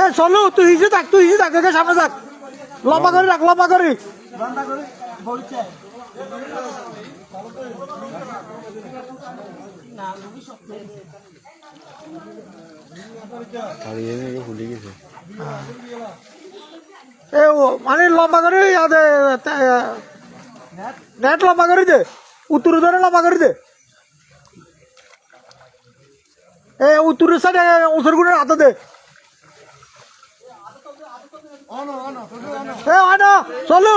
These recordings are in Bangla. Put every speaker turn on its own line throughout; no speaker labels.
এ,
চলু, তুই হিসে থাক, তুই হিসে থাক দেখে সামনে থাক। লম্বা করে রাখ, লম্বা করে। ও মানে লম্বা করে নেট লম্বা করে দে, উত্তর ধরে লম্বা করে দে। এ, উত্তরের সাইডে উসর গুণের হাতে দে। হয় চলু।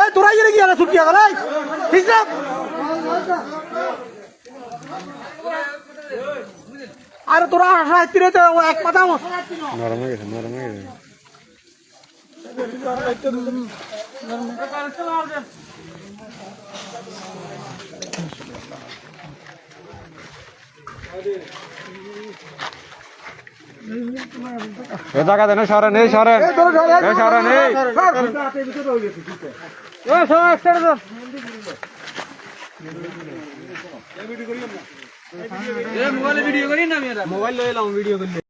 এই, তোরা গেলে কি আলা ছুটি গেল ঠিক না আরে তোরা হাতিরে তো এক পাতা
নরম হয়ে গেছে, নরম হয়ে গেছে। এ জায়গা দেন সরেন এই সরেন। এই সরেন এই
মোবাইলে ভিডিও করি না মোবাইল লয়ে এলাম ভিডিও করলে।